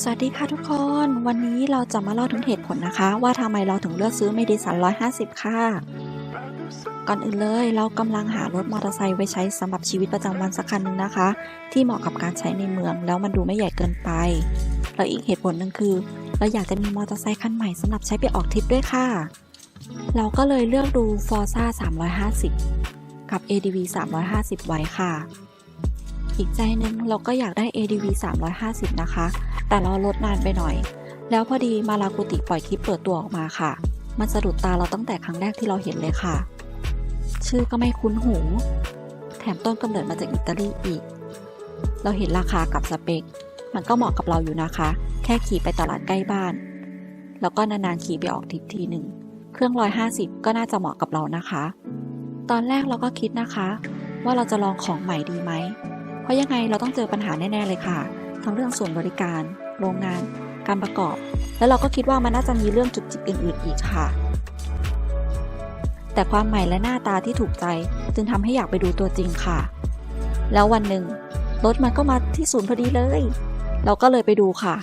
สวัสดีค่ะทุกคน วันนี้เราจะมาเล่าถึงเหตุผลนะคะ ว่าทำไมเราถึงเลือกซื้อเมดิสัน 150 ค่ะ ก่อนอื่นเลยเรากำลังหารถมอเตอร์ไซค์ไว้ใช้สำหรับชีวิตประจำวันสักคันหนึ่งนะคะ ที่เหมาะกับการใช้ในเมืองแล้วมันดูไม่ใหญ่เกินไป แล้วอีกเหตุผลหนึ่งคือ เราอยากจะมีมอเตอร์ไซค์คันใหม่สำหรับใช้ไปออกทริปด้วยค่ะ เราก็เลยเลือกดู Forza 350 กับ ADV 350 ไว้ค่ะ อีกใจหนึงเราก็อยากได้ ADV 350 นะคะ แต่เราลดนานไปหน่อย แล้วพอดีมาลากุติปล่อยคลิปเปิดตัวออกมาค่ะ มันสะดุดตาเราตั้งแต่ครั้งแรกที่เราเห็นเลยค่ะ ชื่อก็ไม่คุ้นหู แถมต้นกำเนิดมาจากอิตาลีอีก เราเห็นราคากับสเปค มันก็เหมาะกับเราอยู่นะคะ แค่ขี่ไปตลาดใกล้บ้าน แล้วก็นานๆขี่ไปออกทริปทีหนึ่งเครื่อง 150 ก็น่าจะเหมาะกับเรานะคะ ตอนแรกเราก็คิดนะคะ ว่าเราจะลองของใหม่ดีไหม เพราะยังไงเราต้องเจอปัญหาแน่ ๆ เลยค่ะ ทั้งเรื่องส่วนบริการ โรงงาน การประกอบ แล้วเราก็คิดว่ามันน่าจะมีเรื่องจุกจิกอื่น ๆ อีกค่ะ แต่ความใหม่และหน้าตาที่ถูกใจจึงทำให้อยากไปดูตัวจริงค่ะ แล้ววันหนึ่งรถมันก็มาที่ศูนย์พอดีเลย เราก็เลยไปดูค่ะ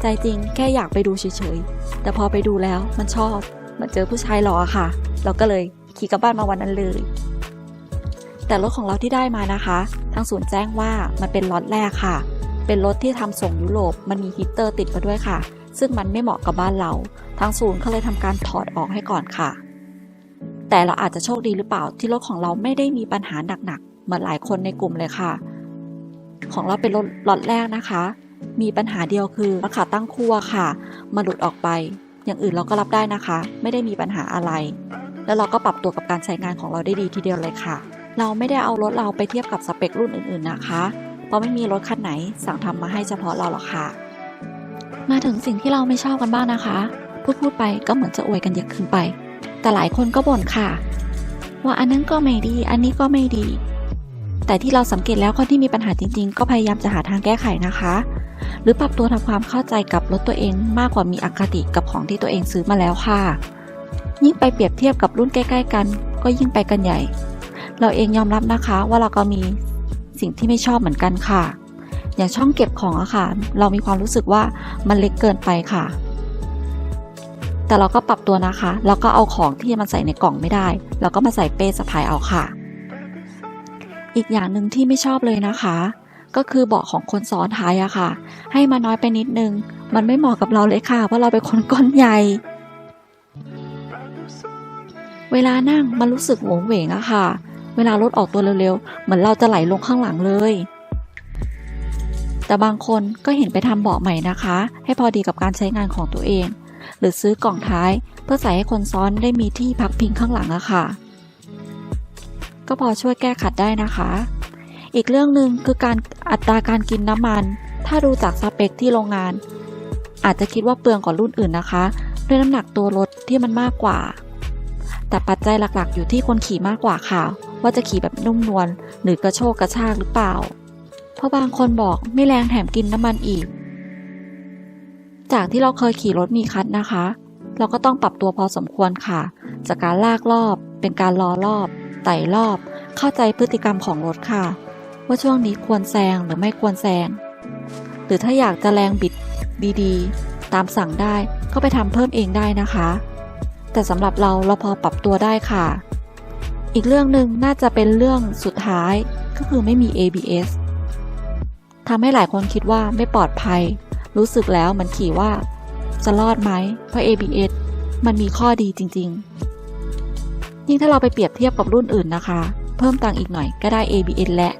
ใจจริงแค่อยากไปดูเฉยๆ แต่พอไปดูแล้วมันชอบ มันเจอผู้ชายหล่อค่ะ เราก็เลยขี่กลับบ้านมาวันนั้นเลย แต่รถของเราที่ได้มานะคะ ทางศูนย์แจ้งว่ามันเป็นล็อตแรกค่ะ เป็นรถที่ทำส่งยุโรป มันมีฮีเตอร์ติดมาด้วยค่ะ ซึ่งมันไม่เหมาะกับบ้านเรา ทางศูนย์เขาเลยทำการถอดออกให้ก่อนค่ะ แต่เราอาจจะโชคดีหรือเปล่าที่รถของเราไม่ได้มีปัญหาหนักๆเหมือนหลายคนในกลุ่มเลยค่ะ ของเราเป็นรถล็อตแรกนะคะ มีปัญหาเดียวคือราคาตั้งคั่วค่ะมาหลุดออกไป อย่างอื่นเราก็รับได้นะคะ ไม่ได้มีปัญหาอะไร แล้วเราก็ปรับตัวกับการใช้งานของเราได้ดีทีเดียวเลยค่ะ เราไม่ได้เอารถเราไปเทียบกับสเปครุ่นอื่นๆนะคะ เพราะไม่มีรถคันไหนสั่งทำมาให้เฉพาะเราหรอกค่ะ มาถึงสิ่งที่เราไม่ชอบกันบ้างนะคะ พูดพูดไปก็เหมือนจะอวยกันเยอะเกินไป แต่หลายคนก็บ่นค่ะ ว่าอันนั้นก็ไม่ดี อันนี้ก็ไม่ดี แต่ที่เราสังเกตแล้วคนที่มีปัญหาจริง ๆ ก็พยายามจะหาทางแก้ไขนะคะ หรือปรับตัวทำความเข้าใจกับรถตัวเองมากกว่ามีอคติกับของที่ตัวเองซื้อมาแล้วค่ะ ยิ่งไปเปรียบเทียบกับรุ่นใกล้ ๆ กัน ก็ยิ่งไปกันใหญ่ เราเองยอมรับนะคะว่าเราก็มีสิ่งที่ไม่ชอบเหมือนกันค่ะ อย่างช่องเก็บของอะค่ะ เรามีความรู้สึกว่ามันเล็กเกินไปค่ะ แต่เราก็ปรับตัวนะคะแล้วก็เอาของที่มันใส่ในกล่องไม่ได้ เราก็มาใส่เป้สะพายเอาค่ะ อีกอย่างหนึ่งที่ไม่ชอบเลยนะคะ ก็คือเบาะของคนซ้อนท้ายอะค่ะ ให้มาน้อยไปนิดนึง มันไม่เหมาะกับเราเลยค่ะ เพราะเราเป็นคนก้อนใหญ่เวลานั่งมันรู้สึกโหวงเหวงอะค่ะ เวลารถออกตัวเร็วๆ เหมือนเราจะไหลลงข้างหลังเลย แต่บางคนก็เห็นไปทำเบาะใหม่นะคะ ให้พอดีกับการใช้งานของตัวเอง หรือซื้อกล่องท้ายเพื่อใส่ให้คนซ้อนได้มีที่พักพิงข้างหลังอะค่ะ ก็พอช่วยแก้ขัดได้นะคะ อีกเรื่องหนึ่งคือการอัตราการกินน้ำมัน ถ้าดูจากสเปคที่โรงงาน อาจจะคิดว่าเปลืองกว่ารุ่นอื่นนะคะ ด้วยน้ำหนักตัวรถที่มันมากกว่า แต่ปัจจัยหลักๆ อยู่ที่คนขี่มากกว่าค่ะ ว่าจะขี่แบบนุ่มนวลหรือกระโชกกระชากหรือเปล่า เพราะบางคนบอกไม่แรงแถมกินน้ำมันอีก จากที่เราเคยขี่รถมีคัดนะคะ เราก็ต้องปรับตัวพอสมควรค่ะ จากการลากรอบ เป็นการรอรอบ ไต่รอบ เข้าใจพฤติกรรมของรถค่ะ ว่าช่วงนี้ควรแซงหรือไม่ควรแซง หรือถ้าอยากจะแรงบิดดีๆ ตามสั่งได้ก็ไปทำเพิ่มเองได้นะคะ แต่สำหรับเราเราพอปรับตัวได้ค่ะ อีกเรื่องหนึ่งน่าจะเป็นเรื่องสุดท้ายก็คือไม่มี ABS ทำให้หลายคนคิดว่าไม่ปลอดภัย รู้สึกแล้วมันขี่ว่า จะรอดไหม เพราะ ABS มันมีข้อดีจริง ๆ ยิ่งถ้าเราไปเปรียบเทียบกับรุ่นอื่นนะคะ เพิ่มตังค์อีกหน่อยก็ได้ ABS และ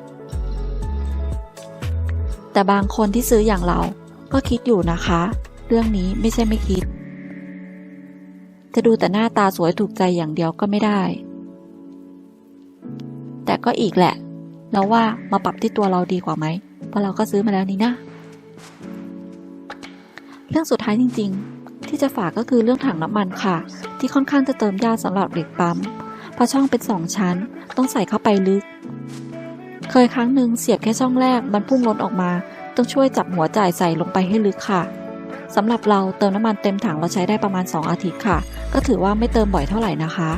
แต่บางคนที่ซื้ออย่างเราก็คิดอยู่นะคะ เรื่องนี้ไม่ใช่ไม่คิด จะดูแต่หน้าตาสวยถูกใจอย่างเดียวก็ไม่ได้ แต่ก็อีกแหละแล้วว่ามาปรับที่ตัวเราดีกว่าไหมเพราะเราก็ซื้อมาแล้วนี่นะ เรื่องสุดท้ายจริง ๆ ที่จะฝากก็คือเรื่องถังน้ำมันค่ะ ที่ค่อนข้างจะเติมยากสำหรับเด็กปั๊มเพราะช่องเป็นสองชั้น ต้องใส่เข้าไปลึก เคยครั้งหนึ่งเสียบแค่ช่องแรกมันพุ่งล้นออกมา ต้องช่วยจับหัวจ่ายใส่ลงไปให้ลึกค่ะสำหรับเราเติมน้ำมันเต็มถังเราใช้ได้ประมาณ 2 อาทิตย์ค่ะ ก็ถือว่าไม่เติมบ่อยเท่าไหร่นะคะ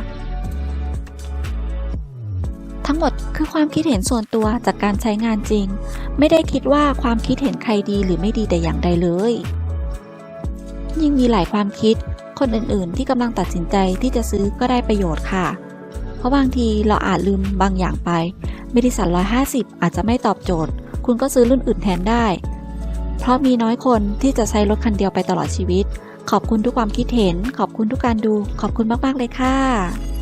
ทั้งหมดคือความคิดเห็นส่วนตัวจากการใช้งานจริง ไม่ได้คิดว่าความคิดเห็นใครดีหรือไม่ดีแต่อย่างใดเลย ยิ่งมีหลายความคิด คนอื่นๆ ที่กำลังตัดสินใจที่จะซื้อก็ได้ประโยชน์ค่ะ เพราะบางทีเราอาจลืมบางอย่างไปเมดิสัน150 อาจจะไม่ตอบโจทย์ คุณก็ซื้อรุ่นอื่นแทนได้ เพราะมีน้อยคนที่จะใช้รถคันเดียวไปตลอดชีวิต ขอบคุณทุกความคิดเห็น ขอบคุณทุกการดู ขอบคุณมาก ๆ เลยค่ะ